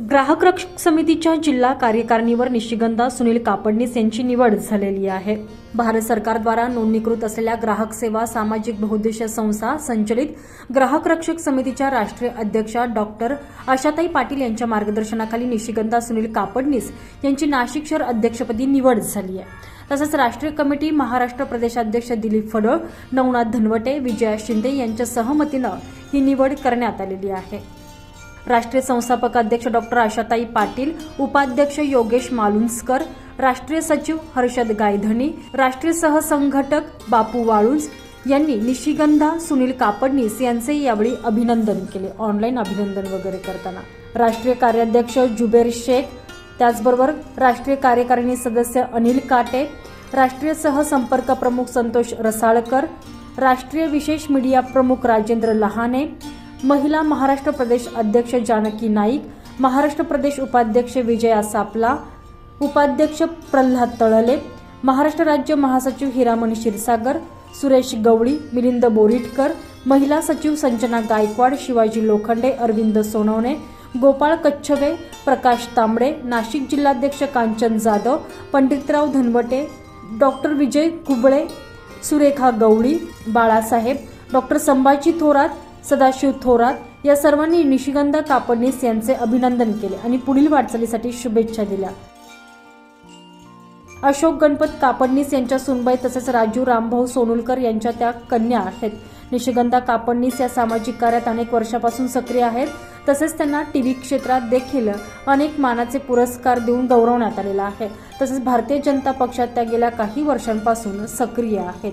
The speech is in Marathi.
ग्राहक रक्षक समितीच्या जिल्हा कार्यकारिणीवर निशिगंधा सुनील कापडनीस यांची निवड झालेली आहे. भारत सरकारद्वारा नोंदणीकृत असलेल्या ग्राहक सेवा सामाजिक बहुद्देशीय संस्था संचलित ग्राहक रक्षक समितीच्या राष्ट्रीय अध्यक्षा डॉक्टर आशाताई पाटील यांच्या मार्गदर्शनाखाली निशिगंधा सुनील कापडनीस यांची नाशिक शहर अध्यक्षपदी निवड झाली आहे. तसंच राष्ट्रीय कमिटी महाराष्ट्र प्रदेशाध्यक्ष दिलीप फडळ नवनाथ धनवटे विजया शिंदे यांच्या सहमतीनं ही निवड करण्यात आलेली आहे. राष्ट्रीय संस्थापक अध्यक्ष डॉक्टर आशाताई पाटील उपाध्यक्ष योगेश मालुंसकर राष्ट्रीय सचिव हर्षद गायधनी राष्ट्रीय सहसंघटक बापू वाळुंज यांनी निशिगंधा सुनील कापडनीस यांचे यावेळी अभिनंदन केले ऑनलाईन अभिनंदन वगैरे करताना. राष्ट्रीय कार्याध्यक्ष जुबेर शेख त्याचबरोबर राष्ट्रीय कार्यकारिणी सदस्य अनिल काटे राष्ट्रीय सहसंपर्क प्रमुख संतोष रसाळकर राष्ट्रीय विशेष मीडिया प्रमुख राजेंद्र लहाने महिला महाराष्ट्र प्रदेश अध्यक्ष जानकी नाईक महाराष्ट्र प्रदेश उपाध्यक्ष विजया सापला उपाध्यक्ष प्रल्हाद तळले महाराष्ट्र राज्य महासचिव हिरामणी क्षीरसागर सुरेश गवळी मिलिंद बोरीटकर महिला सचिव संजना गायकवाड शिवाजी लोखंडे अरविंद सोनवणे गोपाळ कच्छवे प्रकाश तांबडे नाशिक जिल्हाध्यक्ष कांचन जाधव पंडितराव धनवटे डॉक्टर विजय कुबळे सुरेखा गवळी बाळासाहेब डॉक्टर संभाजी थोरात सदाशिव थोरात या सर्वांनी निशिगंधा कापडनीस यांचे अभिनंदन केले आणि पुढील वाटचालीसाठी शुभेच्छा दिल्या. अशोक गणपत कापडनीस यांच्या सुनबाई तसेच राजू रामभाऊ सोनुलकर यांच्या त्या कन्या आहेत. निशिगंधा कापडनीस या सामाजिक कार्यात अनेक वर्षापासून सक्रिय आहेत. तसेच त्यांना टी व्ही क्षेत्रात देखील अनेक मानाचे पुरस्कार देऊन गौरवण्यात आलेला आहे. तसेच भारतीय जनता पक्षात त्या गेल्या काही वर्षांपासून सक्रिय आहेत.